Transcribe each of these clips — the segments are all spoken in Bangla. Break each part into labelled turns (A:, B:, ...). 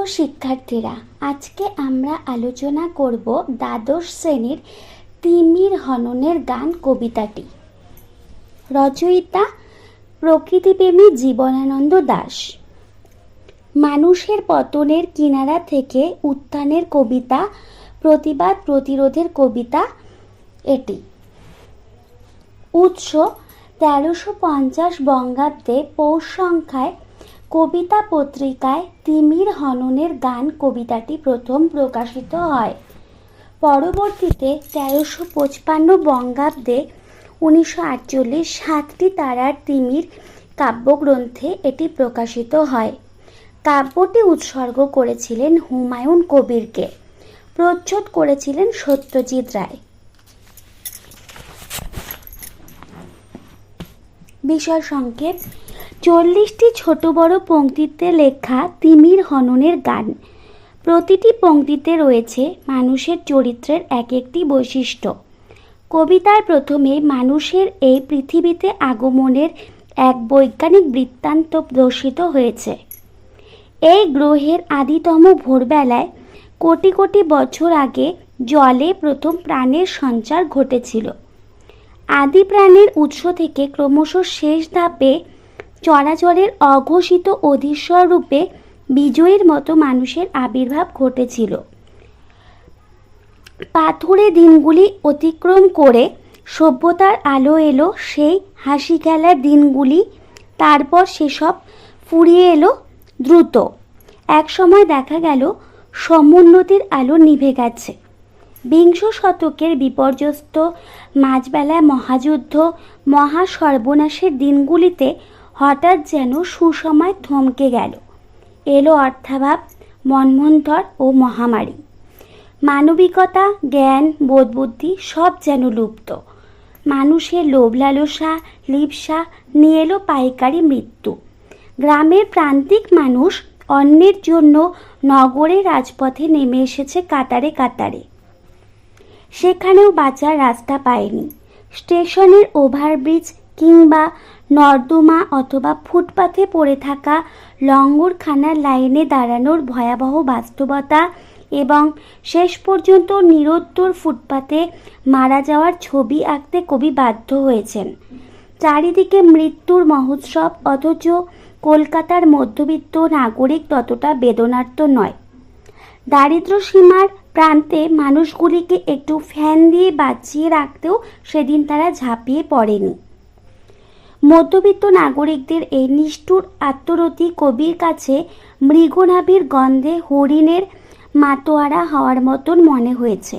A: প্রিয় শিক্ষার্থীরা, আজকে আমরা আলোচনা করব দ্বাদশ শ্রেণির তিমির হননের গান কবিতাটি। রচয়িতা প্রকৃতিপ্রেমী জীবনানন্দ দাস। মানুষের পতনের কিনারা থেকে উত্থানের কবিতা, প্রতিবাদ প্রতিরোধের কবিতা এটি। উৎস তেরোশো পঞ্চাশ বঙ্গাব্দে পৌষ সংখ্যায় কবিতা পত্রিকায় তিমির হননের গান কবিতাটি প্রথম প্রকাশিত হয়। পরবর্তীতে তেরোশো পঁচপান্ন বঙ্গাব্দে উনিশশো আটচল্লিশ সাতটি তারার তিমির কাব্যগ্রন্থে এটি প্রকাশিত হয়। কাব্যটি উৎসর্গ করেছিলেন হুমায়ুন কবিরকে। প্রচ্ছদ করেছিলেন সত্যজিৎ রায়। বিষয় সংকেত চল্লিশটি ছোট বড় পংক্তিতে লেখা তিমির হননের গান। প্রতিটি পংক্তিতে রয়েছে মানুষের চরিত্রের এক একটি বৈশিষ্ট্য। কবিতার প্রথমে মানুষের এই পৃথিবীতে আগমনের এক বৈজ্ঞানিক বৃত্তান্ত দর্শিত হয়েছে। এই গ্রহের আদিতম ভোরবেলায় কোটি কোটি বছর আগে জলে প্রথম প্রাণের সঞ্চার ঘটেছিল। আদি প্রাণের উৎস থেকে ক্রমশ শেষ ধাপে চরাচরের অঘোষিত অধীশ্বর রূপে বিজয়ীর মতো মানুষের আবির্ভাব ঘটেছিল। পাথুরে দিনগুলি অতিক্রম করে সভ্যতার আলো এলো, সেই হাসি খেলার দিনগুলি, তারপর সেসব ফুরিয়ে এলো দ্রুত। এক সময় দেখা গেল, সমুন্নতির আলো নিভে গেছে। বিংশ শতকের বিপর্যস্ত মাঝবেলায় মহাযুদ্ধ মহা সর্বনাশের দিনগুলিতে হঠাৎ যেন সুসময় থমকে গেল। এলো অর্থাভাব মন্মন্থর ও মহামারী। মানবিকতা, জ্ঞান, বোধবুদ্ধি সব যেন লুপ্ত। মানুষের লোভ লালসা লিপসা নিয়ে এলো পাইকারি মৃত্যু। গ্রামের প্রান্তিক মানুষ অন্যের জন্য নগরে রাজপথে নেমে এসেছে কাতারে কাতারে। সেখানেও বাঁচার রাস্তা পায়নি। স্টেশনের ওভারব্রিজ কিংবা নর্দমা অথবা ফুটপাথে পড়ে থাকা লঙ্গরখানার লাইনে দাঁড়ানোর ভয়াবহ বাস্তবতা এবং শেষ পর্যন্ত নিরুত্তর ফুটপাতে মারা যাওয়ার ছবি আঁকতে কবি বাধ্য হয়েছেন। চারিদিকে মৃত্যুর মহোৎসব, অথচ কলকাতার মধ্যবিত্ত নাগরিক ততটা বেদনার্ত নয়। দারিদ্র সীমার প্রান্তে মানুষগুলিকে একটু ফ্যান দিয়ে বাঁচিয়ে রাখতেও সেদিন তারা ঝাঁপিয়ে পড়েনি। মধ্যবিত্ত নাগরিকদের এই নিষ্ঠুর আত্মরতি কবির কাছে মৃগনাভির গন্ধে হরিণের মাতোয়ারা হওয়ার মতন মনে হয়েছে।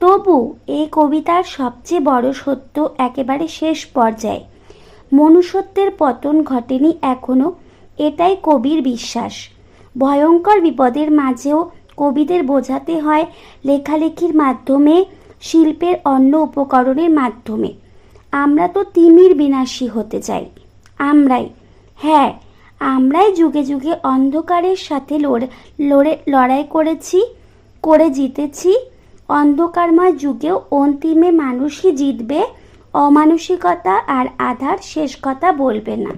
A: তবু এই কবিতার সবচেয়ে বড় সত্য একেবারে শেষ পর্যায়ে। মনুষ্যত্বের পতন ঘটেনি এখনও এটাই কবির বিশ্বাস। ভয়ঙ্কর বিপদের মাঝেও কবিদের বোঝাতে হয় লেখালেখির মাধ্যমে, শিল্পের অন্য উপকরণের মাধ্যমে। আমরা তো তিমির বিনাশী হতে চাই। আমরাই। হ্যাঁ আমরাই যুগে যুগে অন্ধকারের সাথে লড়ে লড়ে, লড়াই করেছি, করে জিতেছি। অন্ধকারময় যুগেও অন্তিমে মানুষই জিতবে। অমানসিকতা আর আধার শেষ কথা বলবে না।